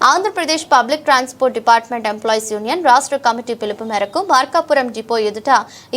Andhra Pradesh public transport department employees union రాష్ట్ర committee పిలుపు మేరకు మార్కాపురం డిపో ఎదుట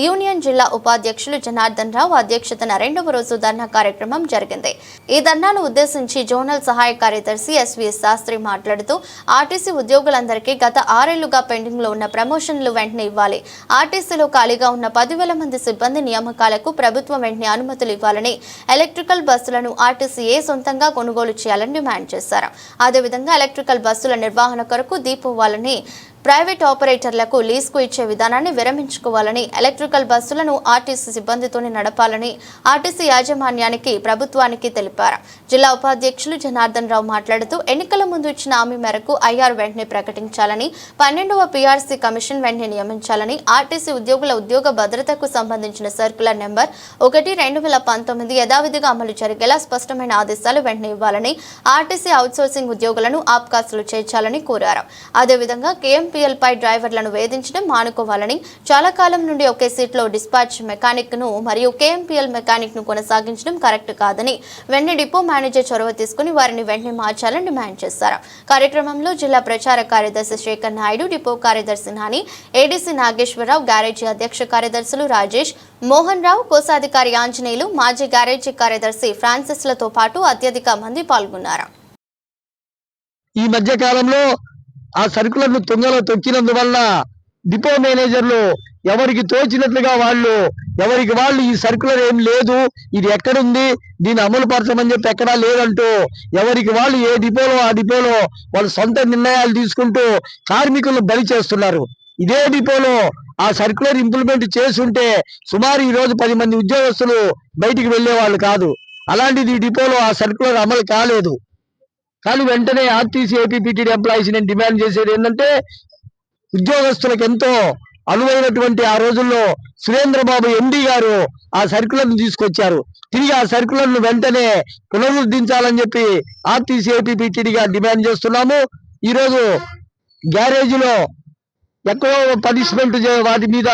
యూనియన్ జిల్లా ఉపాధ్యక్షులు జనార్దన్ రావు అధ్యక్షతన రెండవ రోజు ధర్నా కార్యక్రమం జరిగింది. ఈ ధర్నాను ఉద్దేశించి జోనల్ సహాయ కార్యదర్శి ఎస్వీఎస్ శాస్త్రి మాట్లాడుతూ ఆర్టీసీ ఉద్యోగులందరికీ గత ఆరేళ్ళుగా పెండింగ్లో ఉన్న ప్రమోషన్లు వెంటనే ఇవ్వాలి. ఆర్టీసీలో ఖాళీగా ఉన్న పదివేల మంది సిబ్బంది నియామకాలకు ప్రభుత్వం వెంటనే అనుమతులు ఇవ్వాలని ఎలక్ట్రికల్ బస్సులను ఆర్టీసీఏ సొంతంగా కొనుగోలు చేయాలని డిమాండ్ చేశారు. అదేవిధంగా ఎలక్ట్రికల్ బస్సుల నిర్వహణ కొరకు దీపోవాలని ప్రైవేట్ ఆపరేటర్లకు లీజుకు ఇచ్చే విధానాన్ని విరమించుకోవాలని ఎలక్ట్రికల్ బస్సులను ఆర్టీసీ సిబ్బందితోనే నడపాలని ఆర్టీసీ యాజమాన్యానికి ప్రభుత్వానికి తెలిపారు. జిల్లా ఉపాధ్యక్షులు జనార్దన్ రావు మాట్లాడుతూ ఎన్నికల ముందు ఇచ్చిన హామీ మేరకు ఐఆర్ వెంటనే ప్రకటించాలని పన్నెండవ పీఆర్సీ కమిషన్ వెంటనే నియమించాలని ఆర్టీసీ ఉద్యోగుల ఉద్యోగ భద్రతకు సంబంధించిన సర్కులర్ నెంబర్ ఒకటి రెండు వేల పంతొమ్మిది యథావిధిగా అమలు జరిగేలా స్పష్టమైన ఆదేశాలు వెంటనే ఇవ్వాలని ఆర్టీసీ అవుట్సోర్సింగ్ ఉద్యోగులను ఆప్కాసులు చేర్చాలని కోరారు. అదేవిధంగా కేఎం పై డ్రైవర్లను వేధించడం మానుకోవాలని చాలా కాలం నుండి ఒకే సీట్లో డిస్పాచ్ మెకానిక్ను మరియు కేఎంపీఎల్ మెకానిక్ను కొనసాగించడం కరెక్ట్ కాదని వెంటనే డిపో మేనేజర్ చొరవ తీసుకుని వారిని వెంటనే మార్చాలని డిమాండ్ చేశారు. కార్యక్రమంలో జిల్లా ప్రచార కార్యదర్శి శేఖర్ నాయుడు డిపో కార్యదర్శి నాని ఏడీసీ నాగేశ్వరరావు గ్యారేజీ అధ్యక్ష కార్యదర్శులు రాజేష్ మోహన్ రావు కోశాధికారి ఆంజనేయులు మాజీ గ్యారేజీ కార్యదర్శి ఫ్రాన్సిస్లతో పాటు అత్యధిక మంది పాల్గొన్నారు. ఈ మధ్య కాలంలో ఆ సరుకులను తుంగలో తొక్కినందువల్ల డిపో మేనేజర్లు ఎవరికి తోచినట్లుగా వాళ్ళు ఎవరికి వాళ్ళు ఈ సర్కులర్ ఏం లేదు ఇది ఎక్కడుంది దీన్ని అమలు పరచమని చెప్పి ఎక్కడా లేదంటూ ఎవరికి వాళ్ళు ఏ డిపోలో ఆ డిపోలో వాళ్ళు సొంత నిర్ణయాలు తీసుకుంటూ కార్మికులను బలి చేస్తున్నారు. ఇదే డిపోలో ఆ సర్కులర్ ఇంప్లిమెంట్ చేసుంటే సుమారు ఈ రోజు పది మంది ఉద్యోగస్తులు బయటికి వెళ్ళే వాళ్ళు కాదు. అలాంటిది ఈ డిపోలో ఆ సర్కులర్ అమలు కాలేదు. కానీ వెంటనే ఆర్టీసీ ఏపీపీటీడీ ఎంప్లాయీస్ నేను డిమాండ్ చేసేది ఏంటంటే ఉద్యోగస్తులకు ఎంతో అనువైనటువంటి ఆ రోజుల్లో సురేంద్రబాబు ఎండి గారు ఆ సర్కులర్ను తీసుకొచ్చారు. తిరిగి ఆ సర్కులర్ను వెంటనే పునరుద్ధరించాలని చెప్పి ఆర్టీసీ ఏపీపీటీడీగా డిమాండ్ చేస్తున్నాము. ఈరోజు గ్యారేజీలో ఎక్కడో పనిష్మెంట్ వాటి మీద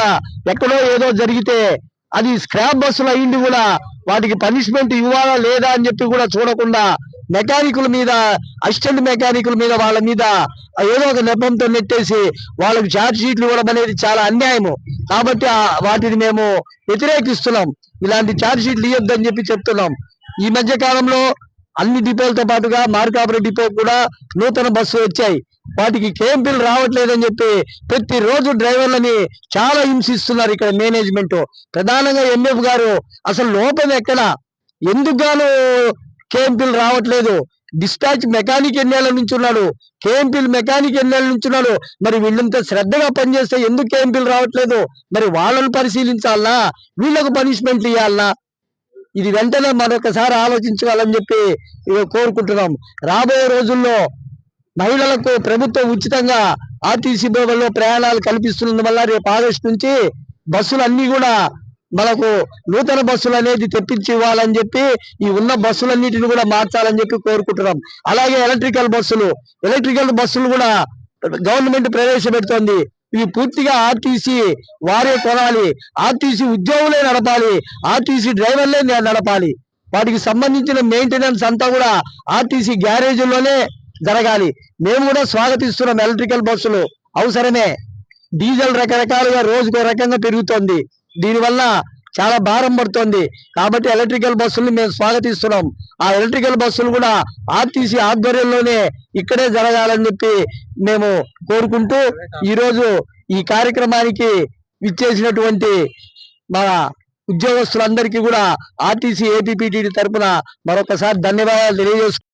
ఎక్కడో ఏదో జరిగితే అది స్క్రాప్ బస్సులు అయింది కూడా వాటికి పనిష్మెంట్ ఇవ్వాలా లేదా అని చెప్పి కూడా చూడకుండా మెకానికుల మీద అసిస్టెంట్ మెకానికుల మీద వాళ్ళ మీద ఏదో ఒక నెపంతో నెట్టేసి వాళ్ళకి ఛార్జ్ షీట్లు ఇవ్వడం అనేది చాలా అన్యాయము. కాబట్టి వాటిని మేము వ్యతిరేకిస్తున్నాం. ఇలాంటి ఛార్జ్ షీట్లు ఇవ్వద్దని చెప్పి చెప్తున్నాం. ఈ మధ్య కాలంలో అన్ని డిపోలతో పాటుగా మార్కాపురం డిపో కూడా నూతన బస్సులు వచ్చాయి. వాటికి కేంపులు రావట్లేదని చెప్పి ప్రతిరోజు డ్రైవర్లని చాలా హింసిస్తున్నారు ఇక్కడ మేనేజ్మెంట్. ప్రధానంగా ఎంఎఫ్ గారు అసలు లోపం ఎక్కడ? ఎందుకు గాను కేఎంపీలు రావట్లేదు. డిస్పాచ్ మెకానిక్ ఎన్నేళ్ళ నుంచి ఉన్నాడు కేఎంపీలు మెకానిక్ ఎన్నేళ్ళ నుంచి ఉన్నాడు మరి వీళ్ళంత శ్రద్ధగా పనిచేస్తే ఎందుకు కేఎంపీలు రావట్లేదు? మరి వాళ్ళని పరిశీలించాలనా వీళ్ళకు పనిష్మెంట్లు ఇవ్వాలనా ఇది వెంటనే మరొకసారి ఆలోచించాలని చెప్పి కోరుకుంటున్నాం. రాబోయే రోజుల్లో మహిళలకు ప్రభుత్వం ఉచితంగా ఆర్టీసీ బోగల్లో ప్రయాణాలు కల్పిస్తున్నందువల్ల రేపు ఆగస్టు నుంచి బస్సులు అన్నీ కూడా మనకు నూతన బస్సులు అనేది తెప్పించి ఇవ్వాలని చెప్పి ఈ ఉన్న బస్సులన్నిటిని కూడా మార్చాలని చెప్పి కోరుకుంటున్నాం. అలాగే ఎలక్ట్రికల్ బస్సులు ఎలక్ట్రికల్ బస్సులు కూడా గవర్నమెంట్ ప్రవేశపెడుతోంది. ఇవి పూర్తిగా ఆర్టీసీ వారే కొనాలి ఆర్టీసీ ఉద్యోగులే నడపాలి ఆర్టీసీ డ్రైవర్లే నడపాలి. వాటికి సంబంధించిన మెయింటెనెన్స్ అంతా కూడా ఆర్టీసీ గ్యారేజీల్లోనే జరగాలి. మేము కూడా స్వాగతిస్తున్నాం ఎలక్ట్రికల్ బస్సులు. అవసరమే. డీజిల్ రకరకాలుగా రోజుకో రకంగా పెరుగుతోంది. దీనివల్ల చాలా భారం పడుతోంది. కాబట్టి ఎలక్ట్రికల్ బస్సుల్ని మేము స్వాగతిస్తున్నాం. ఆ ఎలక్ట్రికల్ బస్సులు కూడా ఆర్టీసీ ఆధ్వర్యంలోనే ఇక్కడే జరగాలని చెప్పి మేము కోరుకుంటూ ఈరోజు ఈ కార్యక్రమానికి ఇచ్చేసినటువంటి మన ఉద్యోగస్తులందరికీ కూడా ఆర్టీసీ ఏపీపీటీ తరపున మరొకసారి ధన్యవాదాలు తెలియజేసుకుంటున్నాం.